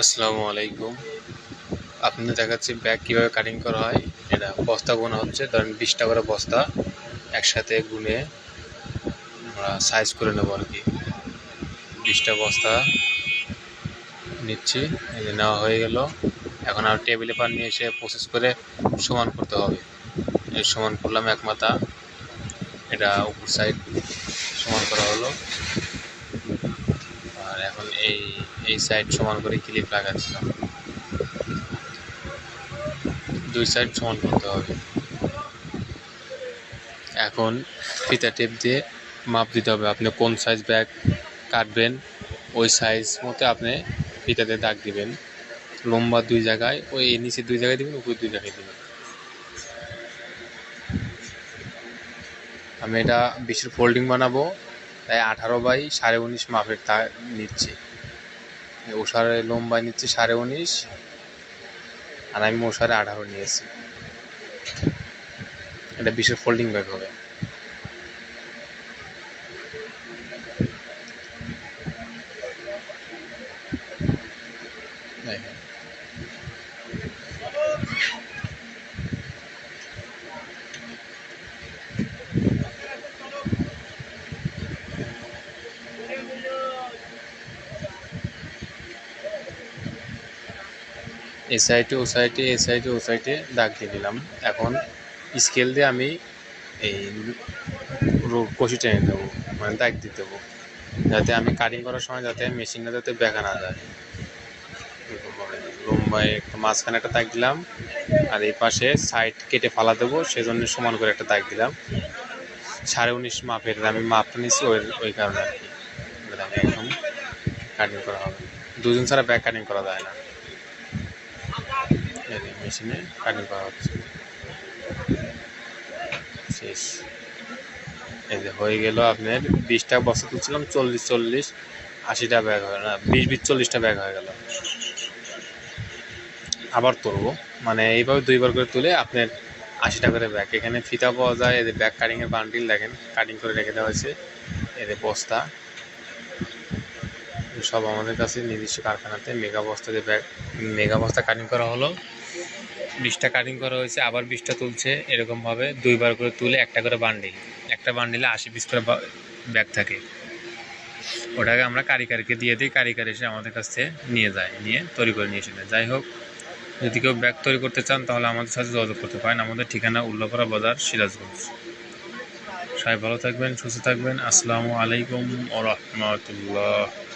আসসালামু আলাইকুম। আপনাদের দেখাচ্ছি ব্যাগ কীভাবে কাটিং করা হয়। এটা বস্তা গোনা হচ্ছে, ধরেন বিশটা করে বস্তা। একসাথে গুনে আমরা সাইজ করে নেব আর কি। বিশটা বস্তা নিচ্ছি নেওয়া হয়ে গেল। এখন আর টেবিলে পার নিয়ে এসে প্রসেস করে সমান করতে হবে। সমান করলাম এক মাথা। এটা উপর সাইড সমান করা হলো। এখন এই এই সাইড সমান করে ক্লিপ লাগাচ্ছিলাম দুই সাইড সমান করতে হবে। এখন ফিতা টেপ দিয়ে মাপ দিতে হবে আপনি কোন সাইজ ব্যাগ কাটবেন, ওই সাইজ মতো আপনি ফিতাতে দাগ দিবেন। লম্বা দুই জায়গায়, ওই নিচে দুই জায়গায় দিবেন উপরে দুই জায়গায় দিবেন। আমি এটা বিশের ফোল্ডিং বানাবো। তাই আঠারো বাই সাড়ে উনিশ মাপের তার নিচ্ছি। ওষারে লম্বায় নিচ্ছি সাড়ে উনিশ, আর আমি ওষারে আঠারো নিয়েছি। এটা বিশের ফোল্ডিং ব্যাগ হবে। দেখেন। এই সাইডে ও সাইডে এই সাইডে ও সাইডে দাগ দিয়ে দিলাম। এখন স্কেল দিয়ে আমি এই কষি টেনে দেবো মানে দাগ দিয়ে দেবো, যাতে আমি কাটিং করার সময় যাতে মেশিনটা যাতে বেঁকা না যায়। লম্বায় একটা মাঝখানে একটা দাগ দিলাম, আর এই পাশে সাইড কেটে ফালা দেবো, সেজন্য সমান করে একটা দাগ দিলাম। সাড়ে উনিশ মাপের, আমি মাপটা নিচ্ছি ওই ওই কারণে আর কি। এখন কাটিং করা হবে। দুজন ছাড়া ব্যাক কাটিং করা যায় না। মেশিনে কাটিং করা হচ্ছে শেষ এই যে হয়ে গেল আপনার বিশটা বস্তা তুলছিলাম চল্লিশ চল্লিশ আশিটা ব্যাগ হয় না বিশ বিশ চল্লিশটা ব্যাগ হয়ে গেল। আবার তুলবো। মানে এইভাবে দুইবার করে তুলে আপনার আশিটা করে ব্যাগ এখানে ফিতা পাওয়া যায় এদের ব্যাগ কাটিংয়ের বান্ডিল দেখেন কাটিং করে রেখে দেওয়া হয়েছে এদের বস্তা। সব আমাদের কাছে নিজস্ব কারখানাতে মেগা বস্তা যে ব্যাগ মেগা বস্তা কাটিং করা হলো বিশটা কাটিং করা হয়েছে, আবার বিশটা তুলছে এরকমভাবে দুইবার করে তুলে একটা করে বান্ডিল একটা বান্ডিলে আশি পিস করে ব্যাগ থাকে। ওটাকে আমরা কারিগরকে দিয়ে দিই কারিগর এসে আমাদের কাছ থেকে নিয়ে যায়, নিয়ে তৈরি করে নিয়ে এসে। যাই হোক, যদি কেউ ব্যাগ তৈরি করতে চান, তাহলে আমাদের সাথে যোগাযোগ করতে পারেন। আমাদের ঠিকানা উল্লাপাড়া বাজার, সিরাজগঞ্জ। সবাই ভালো থাকবেন, সুস্থ থাকবেন। আসসালামু আলাইকুম ও রহমতুল্লাহ।